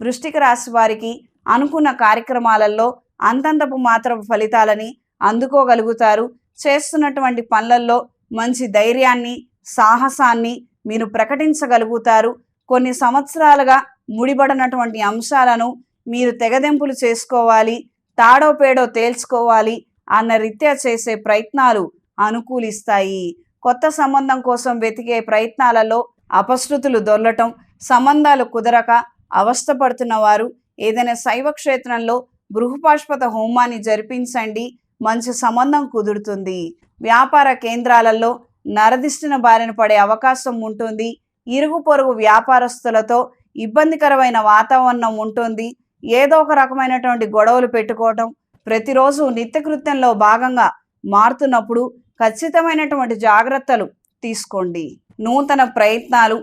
వృష్టిక రాశి వారికి అనుకున్న కార్యక్రమాలలో అంతంతపు మాత్రపు ఫలితాలని అందుకోగలుగుతారు. చేస్తున్నటువంటి పనులలో మంచి ధైర్యాన్ని సాహసాన్ని మీరు ప్రకటించగలుగుతారు. కొన్ని సంవత్సరాలుగా ముడిపడినటువంటి అంశాలను మీరు తెగదెంపులు చేసుకోవాలి తాడో పేడో తేల్చుకోవాలి అన్న రీత్యా చేసే ప్రయత్నాలు అనుకూలిస్తాయి. కొత్త సంబంధం కోసం వెతికే ప్రయత్నాలలో అపశృతులు దొల్లటం సంబంధాలు కుదరక అవస్థపడుతున్న వారు ఏదైనా శైవ క్షేత్రంలో బృహపాష్పత హోమాన్ని జరిపించండి. మంచి సంబంధం కుదురుతుంది. వ్యాపార కేంద్రాలలో నరదిష్టిన బారిన పడే అవకాశం ఉంటుంది. ఇరుగు పొరుగు వ్యాపారస్తులతో ఇబ్బందికరమైన వాతావరణం ఉంటుంది. ఏదో ఒక రకమైనటువంటి గొడవలు పెట్టుకోవటం ప్రతిరోజు నిత్యకృత్యంలో భాగంగా మారుతున్నప్పుడు ఖచ్చితమైనటువంటి జాగ్రత్తలు తీసుకోండి. నూతన ప్రయత్నాలు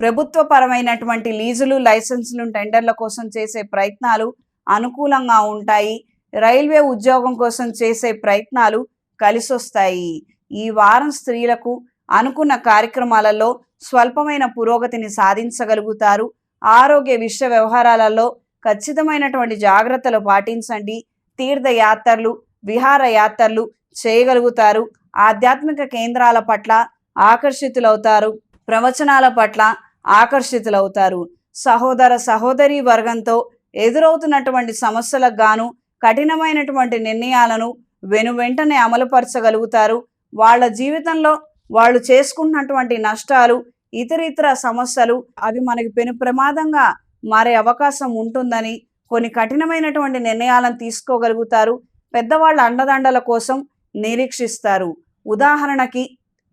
ప్రభుత్వపరమైనటువంటి లీజులు లైసెన్సులు టెండర్ల కోసం చేసే ప్రయత్నాలు అనుకూలంగా ఉంటాయి. రైల్వే ఉద్యోగం కోసం చేసే ప్రయత్నాలు కలిసొస్తాయి. ఈ వారం స్త్రీలకు అనుకున్న కార్యక్రమాలలో స్వల్పమైన పురోగతిని సాధించగలుగుతారు. ఆరోగ్య విశ్వ వ్యవహారాలలో ఖచ్చితమైనటువంటి జాగ్రత్తలు పాటించండి. తీర్థయాత్రలు విహారయాత్రలు చేయగలుగుతారు. ఆధ్యాత్మిక కేంద్రాల పట్ల ఆకర్షితులవుతారు. ప్రవచనాల పట్ల ఆకర్షితులవుతారు. సహోదర సహోదరి వర్గంతో ఎదురవుతున్నటువంటి సమస్యలకు గాను కఠినమైనటువంటి నిర్ణయాలను వెను వెంటనే అమలుపరచగలుగుతారు. వాళ్ళ జీవితంలో వాళ్ళు చేసుకుంటున్నటువంటి నష్టాలు ఇతర ఇతర సమస్యలు అవి మనకి పెను ప్రమాదంగా మారే అవకాశం ఉంటుందని కొన్ని కఠినమైనటువంటి నిర్ణయాలను తీసుకోగలుగుతారు. పెద్దవాళ్ళ అండదండల కోసం నిరీక్షిస్తారు. ఉదాహరణకి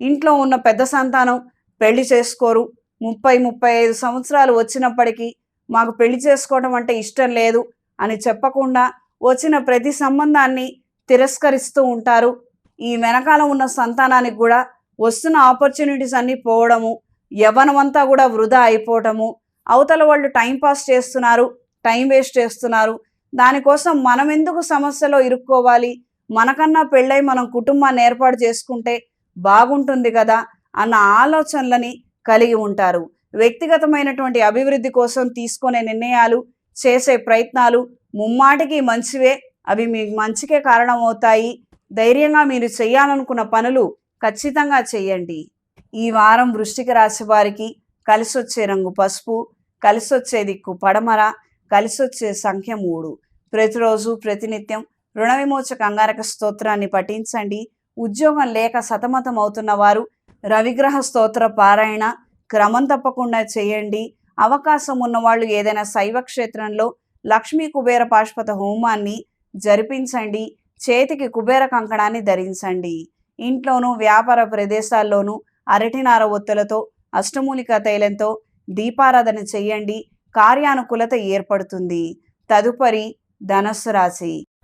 ఇంట్లో ఉన్న పెద్ద సంతానం పెళ్ళి చేసుకోరు. ముప్పై ముప్పై ఐదు సంవత్సరాలు వచ్చినప్పటికీ మాకు పెళ్ళి చేసుకోవడం అంటే ఇష్టం లేదు అని చెప్పకుండా వచ్చిన ప్రతి సంబంధాన్ని తిరస్కరిస్తూ ఉంటారు. ఈ వెనకాల ఉన్న సంతానానికి కూడా వస్తున్న ఆపర్చునిటీస్ అన్నీ పోవడము యవ్వనమంతా కూడా వృధా అయిపోవటము అవతల వాళ్ళు టైం పాస్ చేస్తున్నారు టైం వేస్ట్ చేస్తున్నారు. దానికోసం మనం ఎందుకు సమస్యలో ఇరుక్కోవాలి? మనకన్నా పెళ్ళై మనం కుటుంబాన్ని ఏర్పాటు చేసుకుంటే బాగుంటుంది కదా అన్న ఆలోచనలని కలిగి ఉంటారు. వ్యక్తిగతమైనటువంటి అభివృద్ధి కోసం తీసుకునే నిర్ణయాలు చేసే ప్రయత్నాలు ముమ్మాటికి మంచివే అవి మీ మంచికే కారణమవుతాయి. ధైర్యంగా మీరు చేయాలనుకున్న పనులు ఖచ్చితంగా చేయండి. ఈ వారం వృష్టిక రాశి వారికి కలిసొచ్చే రంగు పసుపు కలిసొచ్చే దిక్కు పడమర కలిసొచ్చే సంఖ్య మూడు. ప్రతిరోజు ప్రతినిత్యం రుణ విమోచ అంగారక స్తోత్రాన్ని పఠించండి. ఉద్యోగం లేక సతమతం అవుతున్న వారు రవిగ్రహ స్తోత్ర పారాయణ క్రమం తప్పకుండా చేయండి. అవకాశం ఉన్నవాళ్ళు ఏదైనా శైవ క్షేత్రంలో లక్ష్మీ కుబేర పాశుపత హోమాన్ని జరిపించండి. చేతికి కుబేర కంకణాన్ని ధరించండి. ఇంట్లోనూ వ్యాపార ప్రదేశాల్లోనూ అరటినార ఒత్తులతో అష్టమూలిక తైలంతో దీపారాధన చెయ్యండి కార్యానుకూలత ఏర్పడుతుంది. తదుపరి ధనస్సు రాశి.